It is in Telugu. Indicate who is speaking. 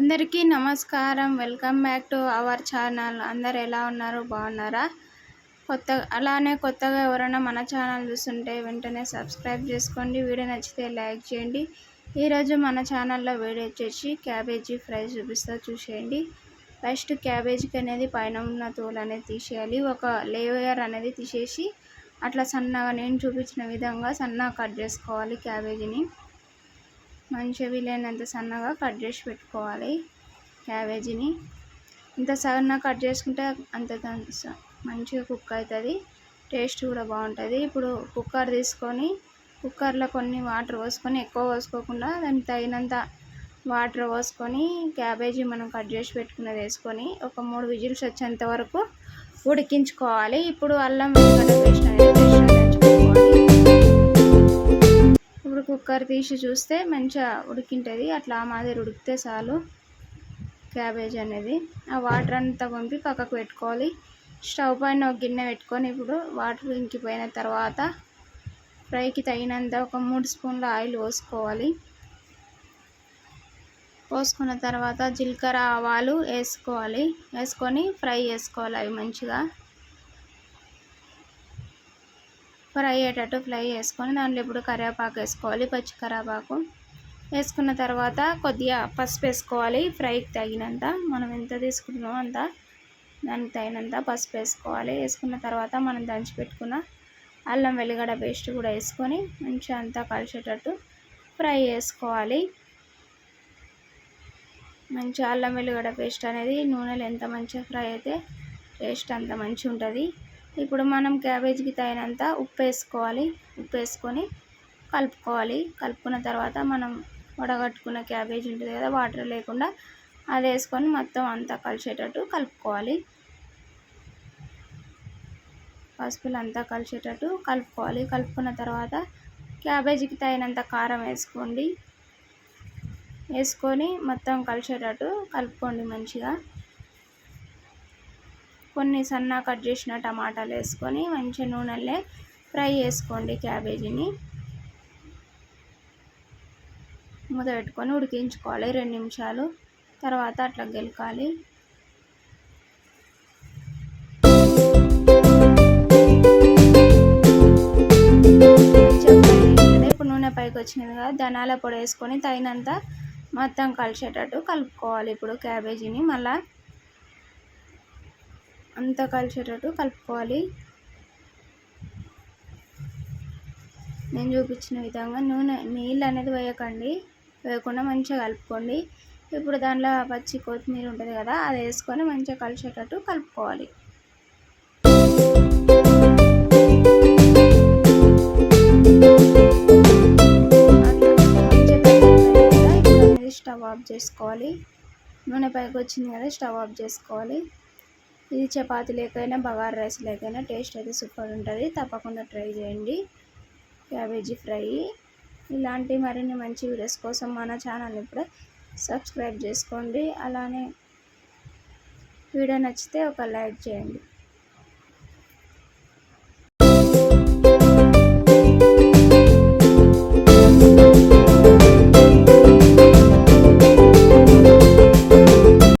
Speaker 1: అందరికీ నమస్కారం. Welcome back to our channel. అందరు ఎలా ఉన్నారు? బాగున్నారా? కొత్త అలానే కొత్తగా ఎవరైనా మన ఛానల్ చూస్తుంటే వెంటనే సబ్స్క్రైబ్ చేసుకోండి. వీడియో నచ్చితే లైక్ చేయండి. ఈరోజు మన ఛానల్లో వీడియో వచ్చేసి క్యాబేజీ ఫ్రై చూపిస్తా చూసేయండి. ఫస్ట్ క్యాబేజీకి అనేది పైన ఉన్న తోలు అనేది తీసేయాలి. ఒక లేయర్ అనేది తీసేసి అట్లా సన్నగా నేను చూపించిన విధంగా సన్నగా కట్ చేసుకోవాలి క్యాబేజీని. మంచిగా వీలైనంత సన్నగా కట్ చేసి పెట్టుకోవాలి క్యాబేజీని. ఇంత సన్నగా కట్ చేసుకుంటే అంత మంచిగా కుక్ అవుతుంది టేస్ట్ కూడా బాగుంటుంది. ఇప్పుడు కుక్కర్ తీసుకొని కుక్కర్లో కొన్ని వాటర్ పోసుకొని ఎక్కువ పోసుకోకుండా దానికి తగినంత వాటర్ పోసుకొని క్యాబేజీ మనం కట్ చేసి పెట్టుకున్నది వేసుకొని ఒక మూడు విజిల్స్ వచ్చేంత వరకు ఉడికించుకోవాలి. ఇప్పుడు అల్లం వెల్లిగడ్డ పేస్ట్ అనేది ఇప్పుడు కుక్కర్ తీసి చూస్తే మంచిగా ఉడికింటుంది. అట్లా మాదిరి ఉడికితే చాలు క్యాబేజ్ అనేది. ఆ వాటర్ అంతా పంపి పక్కకు పెట్టుకోవాలి. స్టవ్ పైన ఒక గిన్నె పెట్టుకొని ఇప్పుడు వాటర్ ఇంకిపోయిన తర్వాత ఫ్రైకి తగినంత ఒక మూడు స్పూన్ల ఆయిల్ పోసుకోవాలి. పోసుకున్న తర్వాత జీలకర్ర ఆవాలు వేసుకోవాలి. వేసుకొని ఫ్రై చేసుకోవాలి అవి మంచిగా. ఫ్రై అయ్యేటట్టు ఫ్రై చేసుకొని దాంట్లో ఇప్పుడు కరివేపాకు వేసుకోవాలి పచ్చి కరివేపాకు. వేసుకున్న తర్వాత కొద్దిగా పసుపు వేసుకోవాలి ఫ్రైకి తగినంత. మనం ఎంత తీసుకుంటున్నామో అంత దానికి తగినంత పసుపు వేసుకోవాలి. వేసుకున్న తర్వాత మనం దంచి పెట్టుకున్న అల్లం వెల్లిగడ్డ పేస్ట్ కూడా వేసుకొని మంచిగా అంతా కలిసేటట్టు ఫ్రై చేసుకోవాలి మంచిగా అల్లం వెల్లిగడ్డ పేస్ట్ అనేది నూనెలో ఎంత మంచిగా ఫ్రై అయితే టేస్ట్ అంత మంచిగా ఉంటుంది. ఇప్పుడు మనం క్యాబేజీకి తగినంత ఉప్పు వేసుకోవాలి ఉప్పు వేసుకొని కలుపుకోవాలి. కలుపుకున్న తర్వాత మనం వడగట్టుకున్న క్యాబేజీ ఉంటుంది కదా వాటర్ లేకుండా అది వేసుకొని మొత్తం అంతా కలిసేటట్టు కలుపుకోవాలి. పసుపులు అంతా కలిసేటట్టు కలుపుకోవాలి. కలుపుకున్న తర్వాత క్యాబేజీకి తగినంత కారం వేసుకోండి. వేసుకొని మొత్తం కలిసేటట్టు కలుపుకోండి మంచిగా. కొన్ని సన్న కట్ చేసిన టమాటాలు వేసుకొని మంచి నూనెలే ఫ్రై చేసుకోండి క్యాబేజీని. మూత పెట్టుకొని ఉడికించుకోవాలి రెండు నిమిషాలు. తర్వాత అట్లా గెలకాలి. ఇప్పుడు నూనె పైకి వచ్చింది కదా ధనాల పొడి వేసుకొని తగినంత మొత్తం కలిసేటట్టు కలుపుకోవాలి ఇప్పుడు క్యాబేజీని. మళ్ళీ అంతా కలిసేటట్టు కలుపుకోవాలి. నేను చూపించిన విధంగా నూనె నీళ్ళు అనేది వేయకండి. వేయకుండా మంచిగా కలుపుకోండి. ఇప్పుడు దాంట్లో పచ్చి కొత్తిమీర ఉంటుంది కదా అది వేసుకొని మంచిగా కలిసేటట్టు కలుపుకోవాలి. స్టవ్ ఆఫ్ చేసుకోవాలి. నూనె పైకి వచ్చింది కదా స్టవ్ ఆఫ్ చేసుకోవాలి. ఇది చపాతీ లేకైనా బగార్ రైస్ లేకైనా టేస్ట్ అయితే సూపర్ ఉంటుంది. తప్పకుండా ట్రై చేయండి. Cabbage fry. ఇలాంటి మరిన్ని మంచి వీడియోస్ కోసం మన ఛానల్ని ఇప్పుడే సబ్స్క్రైబ్ చేసుకోండి. అలానే వీడియో నచ్చితే ఒక లైక్ చేయండి.